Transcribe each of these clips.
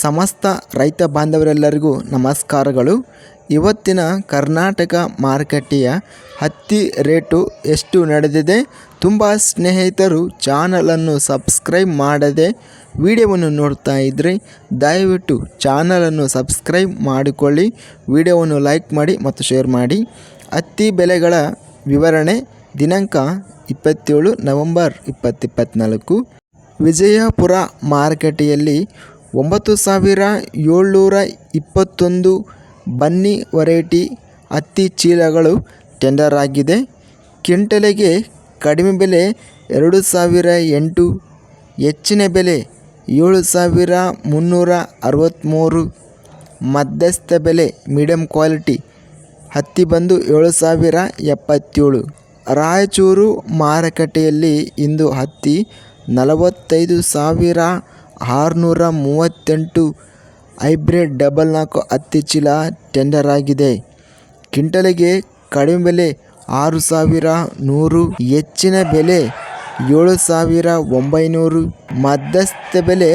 ಸಮಸ್ತ ರೈತ ಬಾಂಧವರೆಲ್ಲರಿಗೂ ನಮಸ್ಕಾರಗಳು. ಇವತ್ತಿನ ಕರ್ನಾಟಕ ಮಾರುಕಟ್ಟೆಯ ಹತ್ತಿ ರೇಟು ಎಷ್ಟು ನಡೆದಿದೆ? ತುಂಬ ಸ್ನೇಹಿತರು ಚಾನಲನ್ನು ಸಬ್ಸ್ಕ್ರೈಬ್ ಮಾಡದೆ ವಿಡಿಯೋವನ್ನು ನೋಡ್ತಾ ಇದ್ದರೆ ದಯವಿಟ್ಟು ಚಾನಲನ್ನು ಸಬ್ಸ್ಕ್ರೈಬ್ ಮಾಡಿಕೊಳ್ಳಿ. ವಿಡಿಯೋವನ್ನು ಲೈಕ್ ಮಾಡಿ ಮತ್ತು ಶೇರ್ ಮಾಡಿ. ಹತ್ತಿ ಬೆಲೆಗಳ ವಿವರಣೆ ದಿನಾಂಕ ಇಪ್ಪತ್ತೇಳು ನವೆಂಬರ್ ಇಪ್ಪತ್ತಿಪ್ಪತ್ತ್ನಾಲ್ಕು ವಿಜಯಪುರ ಮಾರುಕಟ್ಟೆಯಲ್ಲಿ ಒಂಬತ್ತು ಸಾವಿರ ಏಳ್ನೂರ ಇಪ್ಪತ್ತೊಂದು ಬನ್ನಿ ವರೈಟಿ ಹತ್ತಿ ಚೀಲಗಳು ಟೆಂಡರ್ ಆಗಿದೆ. ಕ್ವಿಂಟಲಿಗೆ ಕಡಿಮೆ ಬೆಲೆ ಎರಡು ಸಾವಿರ ಎಂಟು, ಹೆಚ್ಚಿನ ಬೆಲೆ ಏಳು ಸಾವಿರ ಮುನ್ನೂರ ಅರವತ್ತ್ಮೂರು ಮಧ್ಯಸ್ಥ ಬೆಲೆ ಮೀಡಿಯಂ ಕ್ವಾಲಿಟಿ ಹತ್ತಿ ಬಂದು ಏಳು ಸಾವಿರ ಎಪ್ಪತ್ತೇಳು. ರಾಯಚೂರು ಮಾರುಕಟ್ಟೆಯಲ್ಲಿ ಇಂದು ಹತ್ತಿ ನಲವತ್ತೈದು ಸಾವಿರ ಆರುನೂರ ಮೂವತ್ತೆಂಟು ಹೈಬ್ರಿಡ್ ಡಬಲ್ ನಾಲ್ಕು ಹತ್ತಿ ಚೀಲ ಟೆಂಡರ್ ಆಗಿದೆ. ಕ್ವಿಂಟಲಿಗೆ ಕಡಿಮೆ ಬೆಲೆ ಆರು ಸಾವಿರ ನೂರು ಹೆಚ್ಚಿನ ಬೆಲೆ ಏಳು ಸಾವಿರ ಒಂಬೈನೂರು ಮಧ್ಯಸ್ಥ ಬೆಲೆ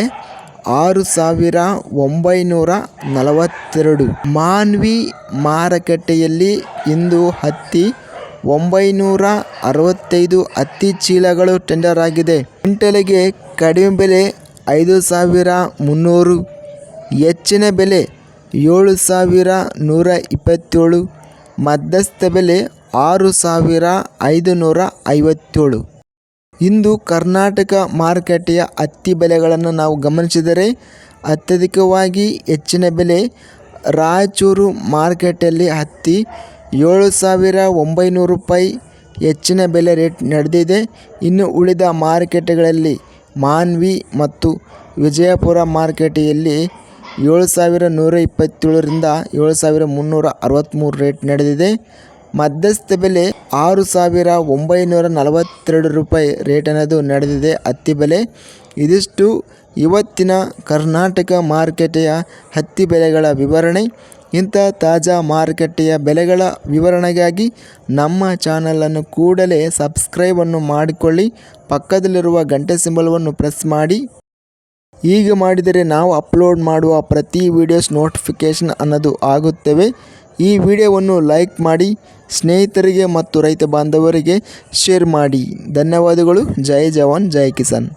ಆರು ಸಾವಿರ ಒಂಬೈನೂರ ನಲವತ್ತೆರಡು ಮಾನ್ವಿ ಮಾರುಕಟ್ಟೆಯಲ್ಲಿ ಇಂದು ಹತ್ತಿ ಒಂಬೈನೂರ ಅರವತ್ತೈದು ಹತ್ತಿ ಚೀಲಗಳು ಟೆಂಡರ್ ಆಗಿದೆ. ಕ್ವಿಂಟಲಿಗೆ ಕಡಿಮೆ ಬೆಲೆ ಐದು ಸಾವಿರ ಮುನ್ನೂರು, ಹೆಚ್ಚಿನ ಬೆಲೆ ಏಳು ಸಾವಿರ ನೂರ ಇಪ್ಪತ್ತೇಳು, ಮಧ್ಯಸ್ಥ ಬೆಲೆ ಆರು ಸಾವಿರ ಐದು ನೂರ ಐವತ್ತೇಳು. ಇಂದು ಕರ್ನಾಟಕ ಮಾರುಕಟ್ಟೆಯ ಹತ್ತಿ ಬೆಲೆಗಳನ್ನು ನಾವು ಗಮನಿಸಿದರೆ ಅತ್ಯಧಿಕವಾಗಿ ಹೆಚ್ಚಿನ ಬೆಲೆ ರಾಯಚೂರು ಮಾರುಕಟ್ಟೆಯಲ್ಲಿ ಹತ್ತಿ ಏಳು ಸಾವಿರ ಒಂಬೈನೂರು ರೂಪಾಯಿ ಹೆಚ್ಚಿನ ಬೆಲೆ ರೇಟ್ ನಡೆದಿದೆ. ಇನ್ನು ಉಳಿದ ಮಾರುಕಟ್ಟೆಗಳಲ್ಲಿ ಮಾನ್ವಿ ಮತ್ತು ವಿಜಯಪುರ ಮಾರ್ಕೆಟಿಯಲ್ಲಿ ಏಳು ಸಾವಿರ ನೂರ ಇಪ್ಪತ್ತೇಳರಿಂದ ಏಳು ಸಾವಿರ ಮುನ್ನೂರ ಅರವತ್ತ್ಮೂರು ರೇಟ್ ನಡೆದಿದೆ. ಮಧ್ಯಸ್ಥ ಬೆಲೆ ಆರು ಸಾವಿರ ಒಂಬೈನೂರ ನಲವತ್ತೆರಡು ರೂಪಾಯಿ ರೇಟ್ ಅನ್ನೋದು ನಡೆದಿದೆ. ಹತ್ತಿ ಬೆಲೆ, ಇದಿಷ್ಟು ಇವತ್ತಿನ ಕರ್ನಾಟಕ ಮಾರುಕಟ್ಟೆಯ ಹತ್ತಿ ಬೆಲೆಗಳ ವಿವರಣೆ. ಇಂಥ ತಾಜಾ ಮಾರುಕಟ್ಟೆಯ ಬೆಲೆಗಳ ವಿವರಣೆಗಾಗಿ ನಮ್ಮ ಚಾನಲನ್ನು ಕೂಡಲೇ ಸಬ್ಸ್ಕ್ರೈಬನ್ನು ಮಾಡಿಕೊಳ್ಳಿ. ಪಕ್ಕದಲ್ಲಿರುವ ಗಂಟೆ ಸಿಂಬಲವನ್ನು ಪ್ರೆಸ್ ಮಾಡಿ. ಹೀಗೆ ಮಾಡಿದರೆ ನಾವು ಅಪ್ಲೋಡ್ ಮಾಡುವ ಪ್ರತಿ ವಿಡಿಯೋಸ್ ನೋಟಿಫಿಕೇಷನ್ ಅನ್ನೋದು ಆಗುತ್ತವೆ. ಈ ವಿಡಿಯೋವನ್ನು ಲೈಕ್ ಮಾಡಿ, ಸ್ನೇಹಿತರಿಗೆ ಮತ್ತು ರೈತ ಬಾಂಧವರಿಗೆ ಶೇರ್ ಮಾಡಿ. ಧನ್ಯವಾದಗಳು. ಜೈ ಜವಾನ್, ಜೈ ಕಿಸಾನ್.